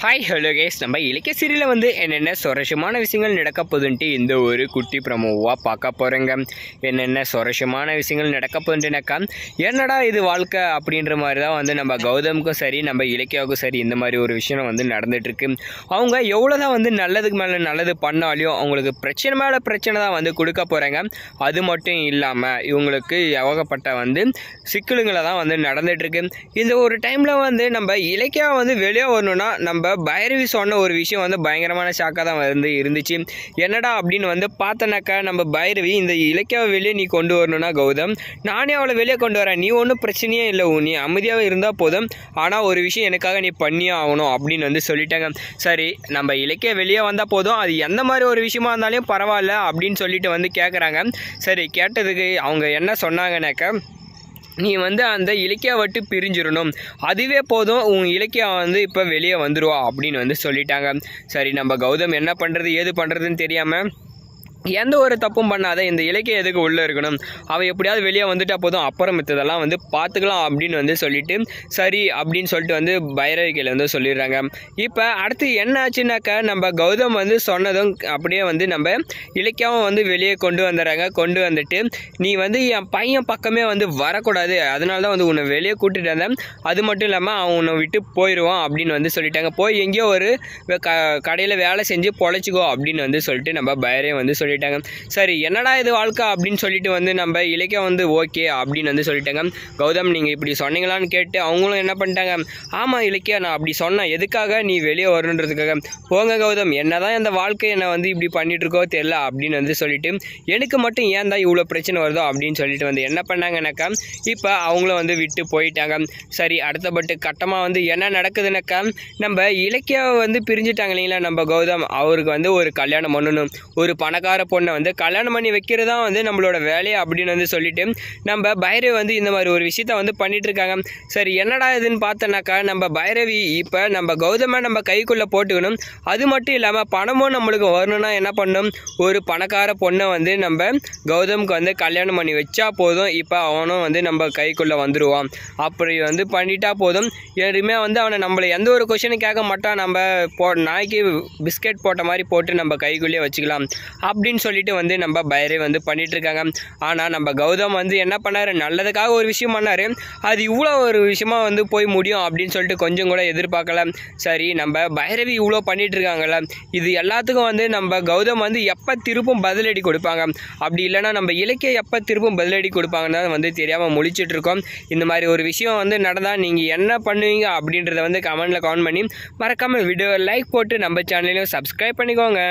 Hi hello case நம்ம இலக்கிய சீரியலில் வந்து என்னென்ன சுரசமான விஷயங்கள் நடக்க போதுன்ட்டு இந்த ஒரு குட்டி ப்ரமோவாக பார்க்க போகிறேங்க என்னென்ன சுரசமான விஷயங்கள் நடக்க போதுன்ட்டுனாக்கா என்னடா இது வாழ்க்கை அப்படின்ற மாதிரி தான் வந்து நம்ம கௌதமுக்கும் சரி நம்ம இலக்கியாவுக்கும் சரி இந்த மாதிரி ஒரு விஷயம் வந்து நடந்துகிட்ருக்கு அவங்க எவ்வளோ தான் வந்து நல்லதுக்கு மேலே நல்லது பண்ணாலையும் அவங்களுக்கு பிரச்சனை மேலே பிரச்சனை தான் வந்து கொடுக்க போகிறாங்க அது மட்டும் இல்லாமல் இவங்களுக்கு ஏகப்பட்ட வந்து சிக்கலுங்களை தான் வந்து நடந்துகிட்ருக்கு இந்த ஒரு டைமில் வந்து நம்ம இலக்கியா வந்து வெளியே வரணுன்னா நம்ம பைரவி சொன்ன ஒரு விஷயம் வந்து பயங்கரமான ஷாக்காக தான் வந்து இருந்துச்சு. என்னடா அப்படின்னு வந்து பார்த்தனாக்கா நம்ம பைரவி இந்த இலக்கியாவை வெளியே நீ கொண்டு வரணும்னா கௌதம். நானே அவளை வெளியே கொண்டு வரேன். நீ ஒன்றும் பிரச்சனையே இல்லை நீ அமைதியாக இருந்தால் போதும். ஆனால் ஒரு விஷயம் எனக்காக நீ பண்ணியே ஆகணும் அப்படின்னு வந்து சொல்லிட்டாங்க. சரி நம்ம இலக்கிய வெளியே வந்தால் போதும். அது எந்த மாதிரி ஒரு விஷயமா இருந்தாலும் பரவாயில்ல அப்படின்னு சொல்லிட்டு வந்து கேட்குறாங்க சரி கேட்டதுக்கு அவங்க என்ன சொன்னாங்கனாக்கா நீ வந்து அந்த இலக்கியா வட்டு பிரிஞ்சிடணும். அதுவே போதும் உன் இலக்கியா வந்து இப்போ வெளியே வந்துடுவா அப்படின்னு வந்து சொல்லிட்டாங்க. சரி நம்ம கௌதம் என்ன பண்ணுறது ஏது பண்ணுறதுன்னு தெரியாமல் எந்த ஒரு தப்பும் பண்ணாத இந்த இலக்கியம் எதுக்கு உள்ளே இருக்கணும்? அவள் எப்படியாவது வெளியே வந்துட்டால் போதும் அப்புறம் மித்ததெல்லாம் வந்து பார்த்துக்கலாம் அப்படின்னு வந்து சொல்லிட்டு சரி அப்படின்னு சொல்லிட்டு வந்து பைரவிக்கையில் வந்து சொல்லிடுறாங்க. இப்போ அடுத்து என்ன ஆச்சுனாக்கா நம்ம கௌதம் வந்து சொன்னதும் அப்படியே வந்து நம்ம இலக்கியாவும் வந்து வெளியே கொண்டு வந்துடுறாங்க. கொண்டு வந்துட்டு நீ வந்து என் பையன் பக்கமே வந்து வரக்கூடாது. அதனால தான் வந்து உன்னை வெளியே கூட்டிட்டு வந்தேன். அது மட்டும் இல்லாமல் அவன் உன்னை விட்டு போயிடுவான் அப்படின்னு வந்து சொல்லிட்டாங்க. போய் எங்கேயோ ஒரு க கடையில் வேலை செஞ்சு பொழைச்சிக்கோ அப்படின்னு வந்து சொல்லிட்டு நம்ம பைரவை வந்து சொல்லிட்டாங்க. சரி என்னடா இது வாழ்க்கை அப்படின்னு சொல்லிட்டு வந்து நம்ம இலக்கியம் வந்து ஓகே அப்படின்னு வந்து சொல்லிட்டாங்க. கௌதம் நீங்கள் இப்படி சொன்னீங்களான்னு கேட்டு அவங்களும் என்ன பண்ணிட்டாங்க? ஆமாம் இலக்கியா நான் அப்படி சொன்னேன். எதுக்காக நீ வெளியே வரணுன்றதுக்காக. போங்க கௌதம் என்னதான் இந்த வாழ்க்கை என்னை வந்து இப்படி பண்ணிட்டு இருக்கோ தெரியல அப்படின்னு வந்து சொல்லிட்டு எனக்கு மட்டும் ஏன் தான் இவ்வளோ பிரச்சனை வருதோ அப்படின்னு சொல்லிட்டு வந்து என்ன பண்ணாங்கனாக்கா இப்போ அவங்கள வந்து விட்டு போயிட்டாங்க. சரி அடுத்தபட்டு கட்டமாக வந்து என்ன நடக்குதுனாக்கா நம்ம இலக்கியாவை வந்து பிரிஞ்சுட்டாங்க இல்லைங்களா நம்ம கௌதம்? அவருக்கு வந்து ஒரு கல்யாணம் பண்ணணும் ஒரு பணக்கார பொண்ணை வந்து கல்யாணம் பண்ணி வைக்கிறதா வந்து நம்மளோட வேலையை அப்படின்னு வந்து சொல்லிட்டு நம்ம பைரவி வந்து இந்த மாதிரி ஒரு விஷயத்த வந்து பண்ணிட்டு இருக்காங்க. சரி என்னடா இதுன்னு பார்த்தோன்னாக்கா நம்ம பைரவி இப்போ நம்ம கௌதமை நம்ம கைக்குள்ளே போட்டுக்கணும். அது மட்டும் இல்லாமல் பணமும் நம்மளுக்கு வரணும்னா என்ன பண்ணணும் ஒரு பணக்கார பொண்ணை வந்து நம்ம கௌதமுக்கு வந்து கல்யாணம் பண்ணி வச்சா போதும். இப்போ அவனும் வந்து நம்ம கைக்குள்ளே வந்துடுவான் அப்படி வந்து பண்ணிட்டா போதும். யாருமே வந்து அவனை நம்மளை எந்த ஒரு கொஷனும் கேட்க மாட்டான். நம்ம போ நாய்க்கு பிஸ்கெட் போட்ட மாதிரி போட்டு நம்ம கைக்குள்ளேயே வச்சுக்கலாம். அப்படி அப்படின்னு சொல்லிட்டு வந்து நம்ம பைரே வந்து பண்ணிட்டு இருக்காங்க ஆனால் நம்ம கௌதம் வந்து என்ன பண்ணாரு? நல்லதுக்காக ஒரு விஷயம் பண்ணார். அது இவ்வளோ ஒரு விஷயமா வந்து போய் முடியும் அப்படின்னு சொல்லிட்டு கொஞ்சம் கூட எதிர்பார்க்கல. சரி நம்ம பைரவி இவ்வளோ பண்ணிட்டு இருக்காங்கல்ல இது எல்லாத்துக்கும் வந்து நம்ம கௌதம் வந்து எப்போ திருப்பும் பதிலடி கொடுப்பாங்க? அப்படி இல்லைன்னா நம்ம இலக்கிய எப்போ திருப்பும் பதிலடி கொடுப்பாங்கன்னு வந்து தெரியாமல் முழிச்சிட்டு இருக்கோம் இந்த மாதிரி ஒரு விஷயம் வந்து நடந்தால் நீங்கள் என்ன பண்ணுவீங்க அப்படின்றத வந்து கமெண்டில் கமெண்ட் பண்ணி மறக்காமல் வீடியோ லைக் போட்டு நம்ம சேனலையும் சப்ஸ்கிரைப் பண்ணிக்கோங்க.